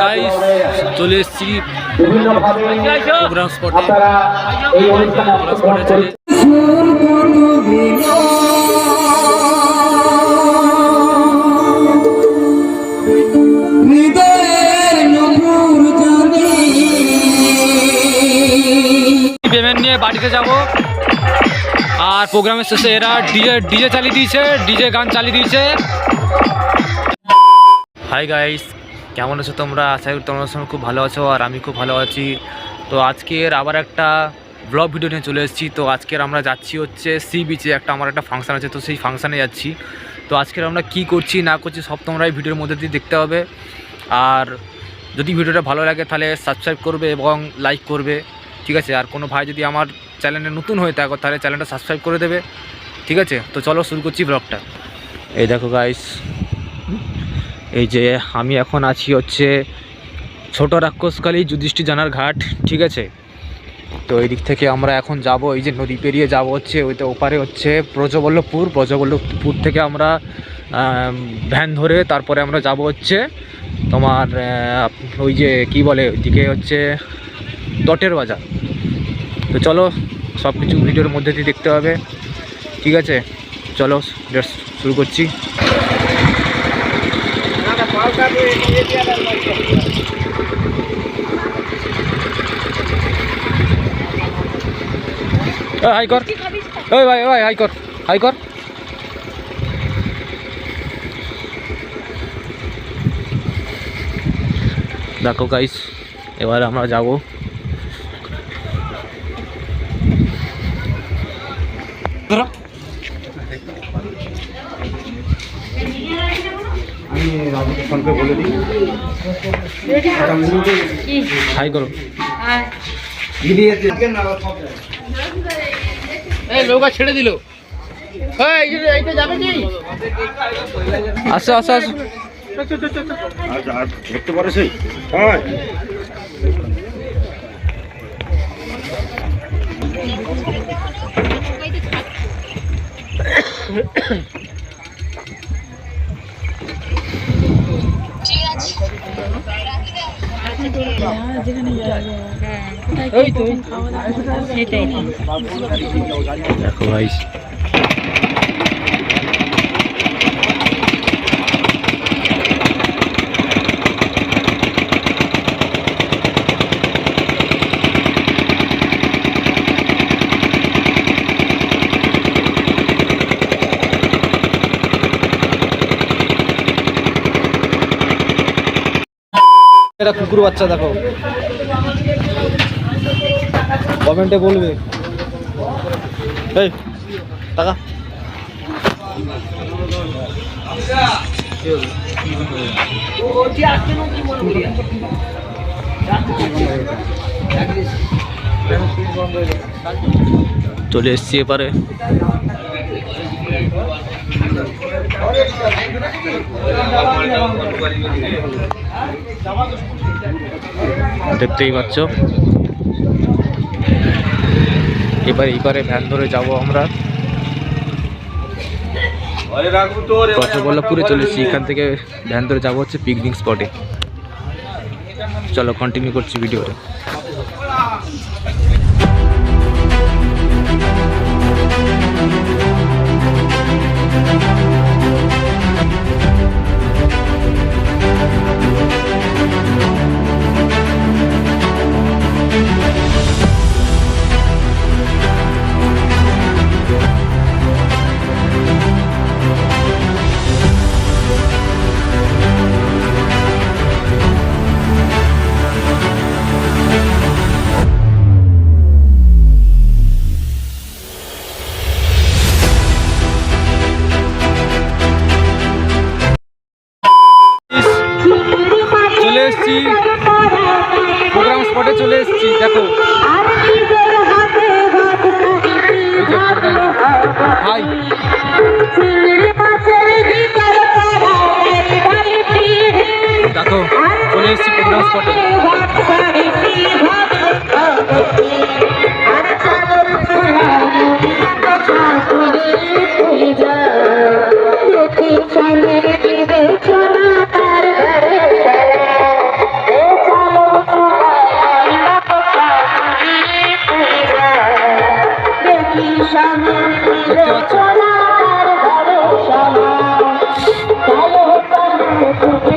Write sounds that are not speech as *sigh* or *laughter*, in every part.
Guys চলে এসেছি স্পটে চলে পেমেন্ট নিয়ে বাড়িতে যাব। আর প্রোগ্রামের শেষে এরা ডিজে ডিজে চালিয়ে দিয়েছে, ডিজে গান চালিয়ে দিয়েছে। হাই গাইস কেমন আছো তোমরা? আশা করি তোমরা সঙ্গে খুব ভালো আছো আর আমি খুব ভালো আছি। তো আজকের আবার একটা ব্লগ ভিডিও নিয়ে চলে এসেছি। তো আজকের আমরা যাচ্ছি হচ্ছে সি বিচে একটা আমার একটা ফাংশান আছে। তো সেই ফাংশানে যাচ্ছি। তো আজকের আমরা কি করছি, না করছি সব তোমরা এই ভিডিওর মধ্যে দিয়ে দেখতে হবে। আর যদি ভিডিওটা ভালো লাগে তাহলে সাবস্ক্রাইব করবে এবং লাইক করবে। ঠিক আছে? আর কোনো ভাই যদি আমার চ্যানেলে নতুন হয়ে থাকো তাহলে চ্যানেলটা সাবস্ক্রাইব করে দেবে। ঠিক আছে? তো চলো শুরু করছি ব্লগটা এই দেখো গাইস এই যে আমি এখন আছি হচ্ছে ছোট রাক্ষসকালী যুধিষ্ঠি জানার ঘাট, ঠিক আছে? তো এই দিক থেকে আমরা এখন যাব, এই যে নদী পেরিয়ে যাব হচ্ছে ওইটা ওপারে হচ্ছে ব্রজবল্লভপুর ব্রজবল্লভপুর থেকে আমরা ভ্যান ধরে তারপরে আমরা যাব হচ্ছে তোমার ওই যে কি বলে ওইদিকে হচ্ছে দটের বাজার। তো চলো সব কিছু ভিডিওর মধ্যে দিয়ে দেখতে হবে, ঠিক আছে? চলো শুরু করছি। হাই কর। ওই ভাই ভাই হাই কর। হাই কর। দেখো গাইস এবার আমরা যাব হাই করো এই নৌকা ছেড়ে দিল। আসো আসো আসো। ধরতে পারে সেই হ্যাঁ দেখো গাইস এটা কুকুর বাচ্চা দেখো। কমেন্টে বলবে। এই টাকা। চলে এসছি এপারে। দেখতেই পাচ্ছ। এবার এবারে ভ্যান ধরে যাব আমরা। রসগোল্লাপুরে চলেছি। এখান থেকে ভ্যান ধরে যাব হচ্ছে পিকনিক স্পটে চলো কন্টিনিউ করছি ভিডিওটা Thank *laughs* you.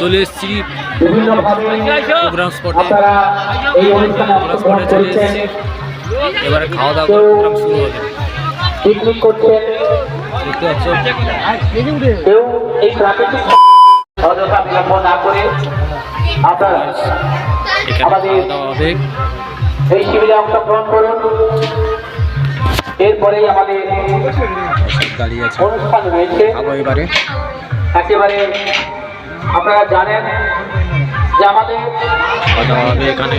চলে এসেছি প্রোগ্রাম স্পটে আপনারা এই অনুষ্ঠানে প্রোগ্রাম স্পটে চলে এসেছি। এবারে খাওয়া দাওয়া করে প্রোগ্রাম শুরু হবে। পিকনিক করছেন। দেখতে পাচ্ছ? কেউ এই প্রাকৃতিক অযথা বিলম্ব না করে আপনারা আমাদের খাওয়া দাওয়া হবে। এই শিবিরে অংশগ্রহণ করুন। এরপরেই আমাদের অনুষ্ঠান রয়েছে। এবারে। একেবারে আপনারা জানেন যে আমাদের হবে এখানে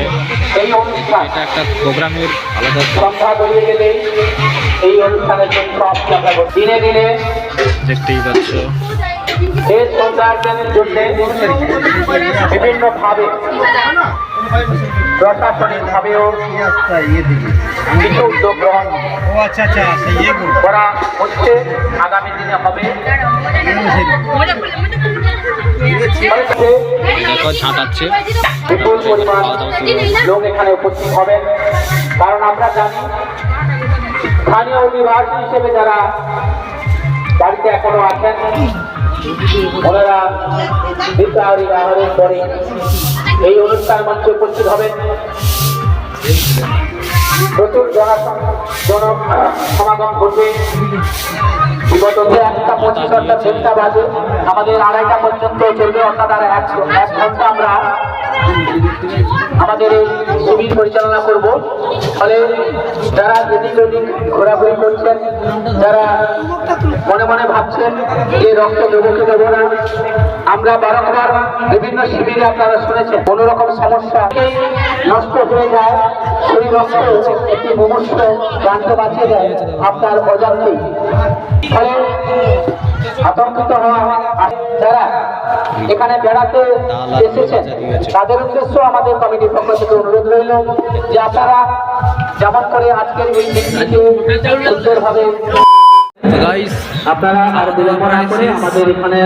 এই অনুষ্ঠান এটা একটা প্রোগ্রামের আলাদা সন্ধ্যা গড়িয়ে গেলে এই অনুষ্ঠানের জন্য সমাপ্তি আমরা করি। দিনে দিনে দেখতেই পাচ্ছ এই জন্য বিভিন্নভাবে প্রশাসনিক ভাবেও কিছু উদ্যোগ গ্রহণ করা। হচ্ছে। আগামী দিনে হবে। ঝাঁটাচ্ছে বিপুল পরিমাণ লোক এখানে উপস্থিত হবেন। কারণ আমরা জানি স্থানীয় অধিবাসী হিসেবে যারা বাড়িতে এখনও আছেন ওনারা দীপাবলি আহারের পরে এই অনুষ্ঠান মঞ্চে উপস্থিত হবেন। প্রচুর সমাগম ঘটবে বিগত যে একটা পঁচিশ ঘণ্টা দেড়টা বাজে, আমাদের আড়াইটা পর্যন্ত চলবে, অর্থাৎ আর এক ঘণ্টা আমরা আমাদের এই শিবির পরিচালনা করব। ফলে যারা এদিক ওদিক ঘোরাঘুরি করছেন, যারা মনে মনে ভাবছেন যে রক্ত দেবো কি দেবো না, আমরা বারংবার বিভিন্ন শিবিরে আপনারা শুনেছেন কোনো রকম সমস্যা নষ্ট হয়ে যায়, সেই রক্ত একটি মুমূর্ষ প্রান্ত বাঁচিয়ে দেয় আপনার অজান্তেই। ফলে আতঙ্কিত হওয়া যারা এখানে বেড়াতে এসেছেন, তাদের উদ্দেশ্য আমাদের কমিটির পক্ষ থেকে অনুরোধ রইল যে আপনারা যেমন করে আজকের এই মিটিংটিকে সুন্দরভাবে গাইস আপনারা আর বিলম্ব না করে আমাদের এখানে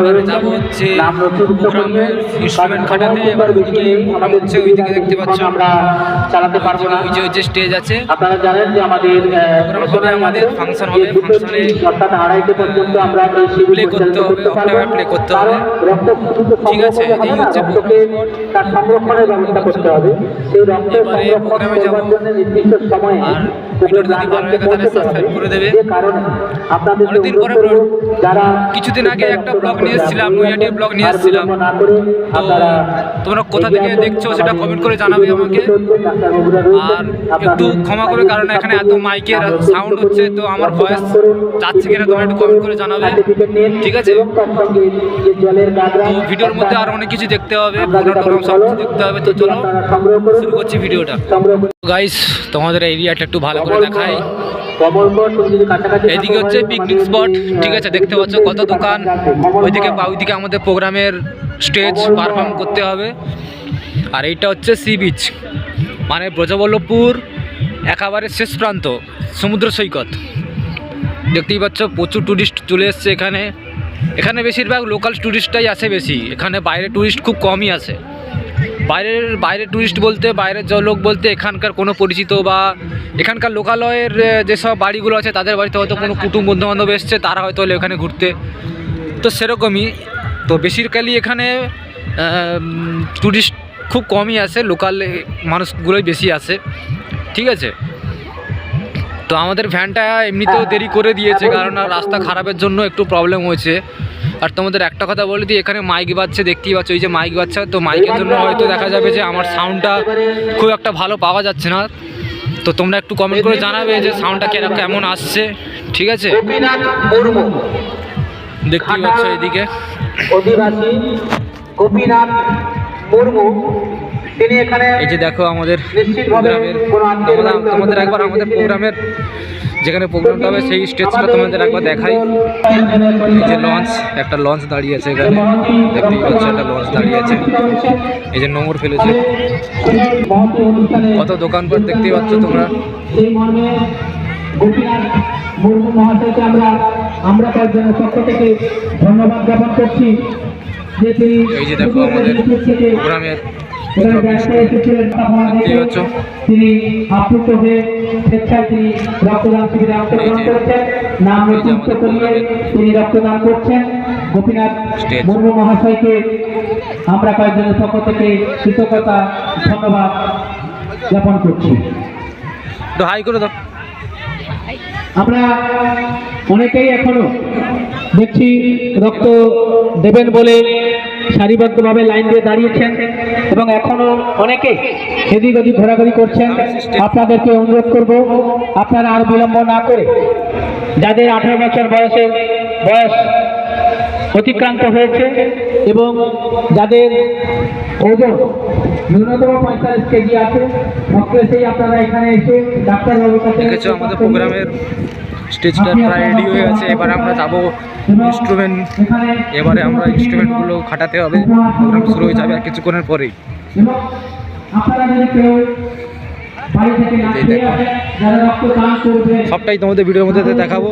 এবারে যাব হচ্ছে প্রোগ্রামের কারণ খাটাতে, এবার ওইদিকে প্রোগ্রাম হচ্ছে, ওইদিকে দেখতে পাচ্ছ। আমরা চালাতে পারব না। ওই যে যে স্টেজ আছে। আপনারা জানেন যে আমাদের আমাদের, ফাংশন হবে, ফাংশনে অর্থাৎ আড়াইটে পর্যন্ত আমরা এই শিবির করতে হবে, পারব। করতে হবে। রক্ত ঠিক আছে, এই হচ্ছে তার সংরক্ষণের ব্যবস্থা করতে হবে। সেই রক্তের এবারে সংরক্ষণ প্রোগ্রামে জন্য নির্দিষ্ট সময়ে আর ভিডিওটা যদি ভালো লাগে তাহলে subscribe করে দেবে। যে কারণে আপনাদের অনেকদিন পরে যারা কিছুদিন আগে একটা blog নিয়ে এসেছিলাম, নৈহাটির blog নিয়ে এসেছিলাম। তো তোমরা কোথা থেকে দেখছ সেটা comment করে জানাবে আমাকে। আর একটু ক্ষমা করে কারণ এখানে এত মাইকের সাউন্ড হচ্ছে তো আমার ভয়েস যাচ্ছে কিনা তোমরা একটু কমেন্ট করে জানাবে। ঠিক আছে? তো ভিডিওর মধ্যে আরও অনেক কিছু দেখতে হবে সব কিছু দেখতে হবে তো চলো শুরু করছি ভিডিওটা। গাইস তোমাদের এরিয়াটা একটু ভালো করে দেখাই। এইদিকে হচ্ছে পিকনিক স্পট ঠিক আছে, দেখতে পাচ্ছ কত দোকান। ওইদিকে বা ওইদিকে আমাদের প্রোগ্রামের স্টেজ পারফর্ম করতে হবে। আর এইটা হচ্ছে সি বিচ মানে ব্রজবল্লভপুর, একেবারে শেষ প্রান্ত, সমুদ্র সৈকত। দেখতেই পাচ্ছ, প্রচুর ট্যুরিস্ট চলে এসছে এখানে। এখানে বেশিরভাগ লোকাল ট্যুরিস্টটাই আসে বেশি, এখানে বাইরে ট্যুরিস্ট খুব কমই আসে। বাইরের বাইরের ট্যুরিস্ট বলতে, বাইরের লোক বলতে এখানকার কোনো পরিচিত বা এখানকার লোকালয়ের যেসব বাড়িগুলো আছে, তাদের বাড়িতে হয়তো কোনো কুটুম বন্ধু বান্ধব এসছে, তারা হয়তো এলো এখানে ঘুরতে। তো সেরকমই। তো বেসিক্যালি এখানে ট্যুরিস্ট খুব কমই আসে লোকাল মানুষগুলোই বেশি আসে। ঠিক আছে? তো আমাদের ভ্যানটা এমনিতেও দেরি করে দিয়েছে, কারণ রাস্তা খারাপের জন্য একটু প্রবলেম হয়েছে। আর তোমাদের একটা কথা বলে দিই এখানে মাইক বাজছে দেখতেই পাচ্ছ এই যে মাইক বাজছে তো মাইকের জন্য হয়তো দেখা যাবে যে আমার সাউন্ডটা খুব একটা ভালো পাওয়া যাচ্ছে না। তো তোমরা একটু কমেন্ট করে জানাবে যে সাউন্ডটা কেমন আসছে ঠিক আছে? দেখতেই পাচ্ছ এদিকে। অধিবাসী গোপীনাথ মুর্মু তিনি এখানে এই যে দেখো আমাদের প্রোগ্রামের তোমাদের একবার আমাদের প্রোগ্রামের যেখানে প্রোগ্রামটা হবে সেই স্টেজটা তোমাদের একবার দেখাই। এই যে লঞ্চ একটা লঞ্চ দাঁড়িয়ে আছে এখানে। দেখতেই পাচ্ছ একটা লঞ্চ দাঁড়িয়ে আছে। এই যে নোংর ফেলেছে। কত দোকানপাট দেখতেই পাচ্ছ তোমরা। সেই মর্মে গোপীনাথ মুর্মু মহাশয়কে আমরা আমরা কয়েকজনের পক্ষ থেকে ধন্যবাদ জ্ঞাপন করছি যে তিনি এই যে দেখো আমাদের প্রোগ্রামের এসেছিলেন আপনারা দেখেন তিনি আপ্লুত হয়ে স্বেচ্ছায় তিনি রক্তদান শিবিরে অংশগ্রহণ। করেছেন। নাম নথিভুক্ত করিয়ে তিনি রক্তদান করছেন। গোপীনাথ. মুর্মু মহাশয়কে আমরা কয়েকজনের পক্ষ থেকে কৃতজ্ঞতা ধন্যবাদ জ্ঞাপন করছি। একটু হাই করে দাও। আমরা অনেকেই এখনও দেখছি রক্ত দেবেন বলে সারিবদ্ধভাবে লাইন দিয়ে দাঁড়িয়েছেন এবং এখনও অনেকে এদিক ওদিক ঘোরাঘুরি করছেন। আপনাদেরকে অনুরোধ করব আপনারা আর বিলম্ব না করে যাদের আঠারো বছর বয়সের বয়স অতিক্রান্ত হয়েছে এবং যাদের ওজন ন্যূনতম পঁয়তাল্লিশ কেজি আছে অবশ্যই আপনারা এখানে এসে ডাক্তারবাবুর কাছে আমাদের প্রোগ্রামের স্টেজটা প্রায় রেডি হয়ে গেছে এবার আমরা যাব ইনস্ট্রুমেন্ট এবারে আমরা ইনস্ট্রুমেন্টগুলো খাটাতে হবে। প্রোগ্রাম শুরু হয়ে যাবে আর কিছুক্ষণের পরেই। সবটাই তোমাদের ভিডিওর মধ্যে দেখাবো।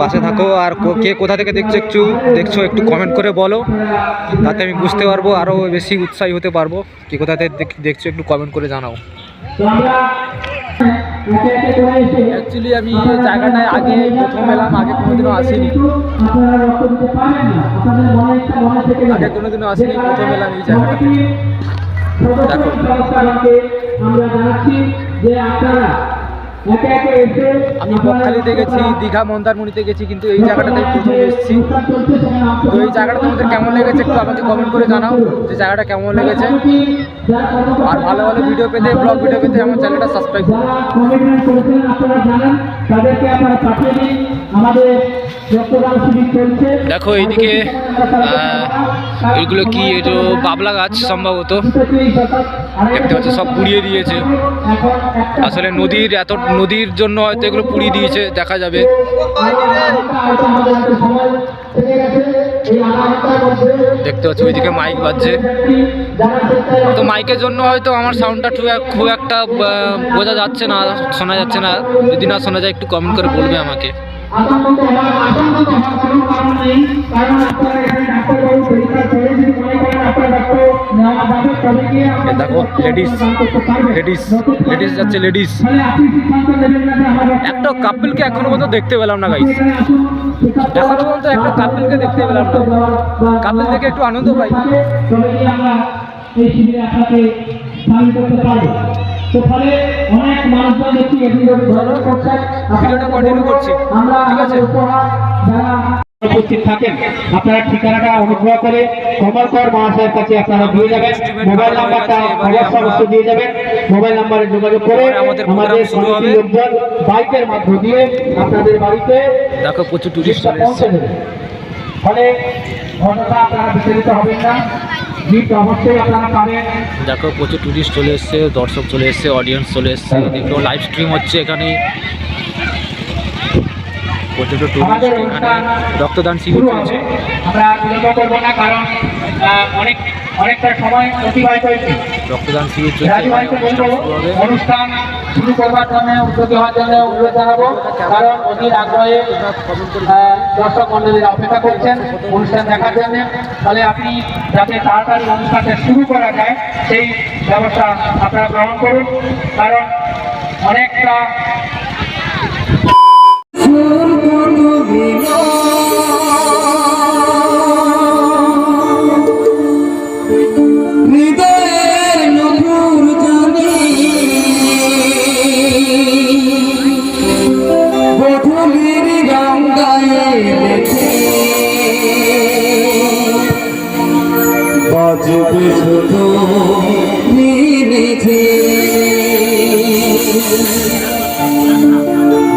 পাশে থাকো আর কে কোথা থেকে দেখছ একটু দেখছ একটু কমেন্ট করে বলো। তাতে আমি বুঝতে পারব আরও বেশি উৎসাহী হতে পারব। কে কোথা থেকে দেখছ একটু কমেন্ট করে জানাও। অ্যাকচুয়ালি আমি এই জায়গাটায় আগে প্রথম এলাম আগে কোনোদিনও আসিনি। আগে কোনোদিনও আসিনি প্রথম এলাম এই জায়গাটাতে দেখো আমরা জানাচ্ছি যে আপনারা আমি বকখালিতে গেছি দীঘা মন্দারমণিতে গেছি কিন্তু এই জায়গাটাতে প্রথম এসেছি। তো এই জায়গাটা তোমাদের কেমন লেগেছে একটু আমাকে কমেন্ট করে জানাও যে জায়গাটা কেমন লেগেছে। আর ভালো ভালো ভিডিও পেতে ব্লগ ভিডিও পেতে আমার চ্যানেলটা সাবস্ক্রাইব করুন যারা কমিটমেন্ট করেছিলেন আপনারা জানেন তাদেরকে আপনারা পাঠিয়ে দিন। আমাদের রক্তদান শিবির চলছে। দেখো এইদিকে এগুলো কি এটা বাবলা গাছ সম্ভবত? দেখতে পাচ্ছ সব পুড়িয়ে দিয়েছে। আসলে নদীর এত নদীর জন্য হয়তো এগুলো পুড়িয়ে দিয়েছে, দেখা যাবে। দেখতে পাচ্ছি ওইদিকে মাইক বাজছে। তো মাইকের জন্য হয়তো আমার সাউন্ডটা খুব খুব একটা বোঝা যাচ্ছে না, শোনা যাচ্ছে না। যদি না শোনা যায়, একটু কমেন্ট করে বলবে আমাকে। এ দেখো লেডিস লেডিস লেডিস যাচ্ছে লেডিস একটা কাপলকে এখনও পর্যন্ত দেখতে পেলাম না গাইস এখনও পর্যন্ত একটা কাপলকে দেখতে পেলাম না। কাপল দেখে একটু আনন্দ পাই। তবে কি আমরা এই শিবিরে আপনাকে সামিল করতে পারব। তো ফলে অনেক মানুষজন দেখছি এদিক ওদিক করছেন ভিডিওটা continue করছি। আমরা আমাদের উপহার যারা উপস্থিত থাকেন আপনারা ঠিকানাটা অনুগ্রহ করে কমলকর মহাশয়ের কাছে আপনারা দিয়ে যাবেন। মোবাইল নাম্বারটা অবশ্য অবশ্যই দিয়ে যাবেন। মোবাইল নাম্বারে যোগাযোগ করে আমাদের লোকজন বাইকের মাধ্য দিয়ে আপনাদের বাড়িতে দেখো প্রচুর টুরিস্ট পৌঁছে দেবে। ফলে ঘটনা আপনারা বিচলিত হবেন না। দেখো প্রচুর টুরিস্ট চলে এসছে দর্শক চলে এসছে অডিয়েন্স চলে এসছে। দেখো লাইভ স্ট্রিম হচ্ছে এখানে। প্রচুর টুরিস্ট এখানে। রক্তদান শিবির চলছে। আমরা করব না কারণ অনেক অনেকটা সময় অতিবাহিত হয়েছে। রক্তদান শিবির চলছে। অনুষ্ঠান শুরু করবার জন্য উদ্যোগী হওয়ার জন্য অনুরোধ জানাব। কারণ অধীর আগ্রহে দর্শক মন্ডলীরা অপেক্ষা করছেন। অনুষ্ঠান দেখার জন্য। ফলে আপনি যাতে তাড়াতাড়ি অনুষ্ঠানটা শুরু করা যায় সেই ব্যবস্থা আপনারা গ্রহণ করুন। কারণ অনেকটা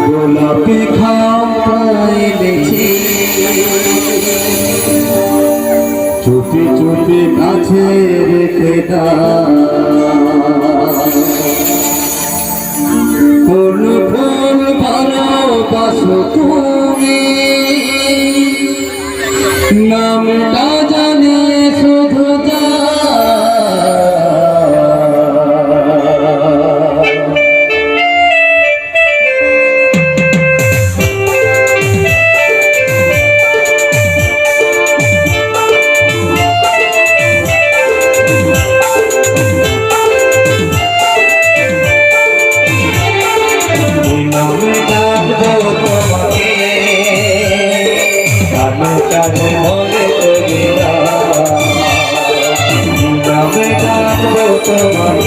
গোলাপি খাপায় লেখে চুপি চুপি কাছে রেখে তুমি। নামটা জানিয়ে শুধু আমি তোমার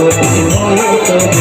কাপড়ি হই তুমি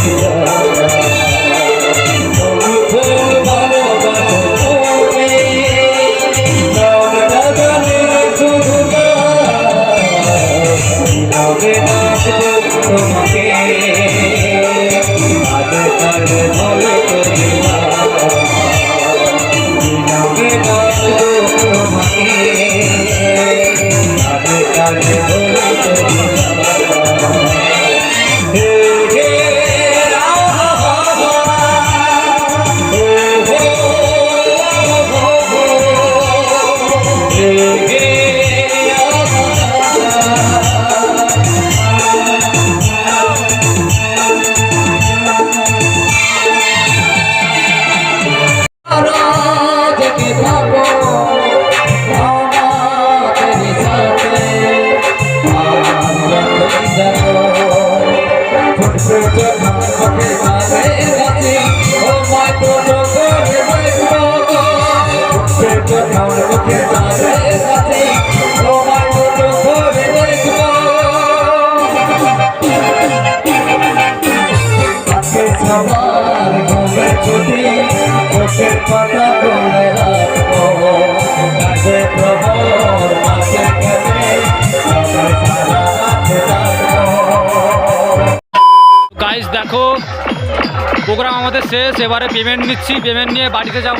প্রোগ্রাম আমাদের শেষ, এবারে পেমেন্ট নিচ্ছি পেমেন্ট নিয়ে বাড়িতে যাব।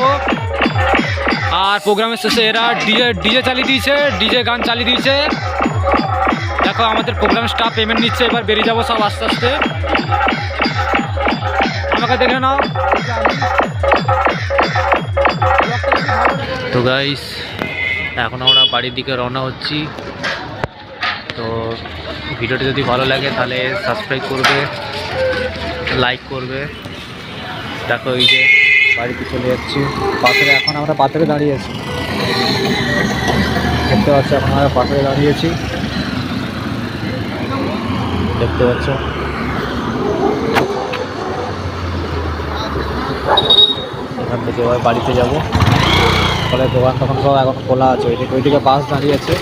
আর প্রোগ্রামের শেষে এরা ডিজে ডিজে চালিয়ে দিয়েছে ডিজে গান চালিয়ে দিয়েছে। দেখো, আমাদের প্রোগ্রাম স্টাফ পেমেন্ট নিচ্ছে, এবার বেরিয়ে যাব সব আস্তে আস্তে। আমাকে দেখে নাও। তো গাইস এখন আমরা বাড়ির দিকে রওনা হচ্ছি। তো ভিডিওটি যদি ভালো লাগে, তাহলে সাবস্ক্রাইব করবে। লাইক করবে। দেখো এই যে বাড়িতে চলে যাচ্ছি। পাথরে এখন আমরা পাথরে দাঁড়িয়ে আছি। দেখতে পাচ্ছ, এখন আমরা পাথরে দাঁড়িয়েছি দেখতে পাচ্ছ। এখান থেকে এবার বাড়িতে যাব। ফলে দোকান তখন সব এখন খোলা আছে। ওইদিকে ওইদিকে বাস দাঁড়িয়ে আছে।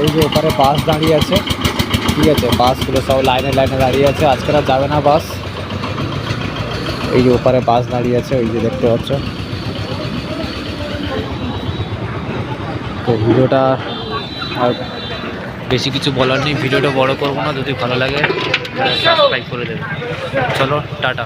ওই যে ওপারে বাস দাঁড়িয়ে আছে। ঠিক আছে, বাসগুলো সব লাইনে লাইনে দাঁড়িয়ে আছে। আজকে আর যাবে না বাস। এই যে ওপারে বাস দাঁড়িয়ে আছে, ওই যে দেখতে পাচ্ছ। তো ভিডিওটা আর বেশি কিছু বলার নেই। ভিডিওটা বড় করব না, যদি ভালো লাগে সাবস্ক্রাইব করে দেবে। চলো, টাটা।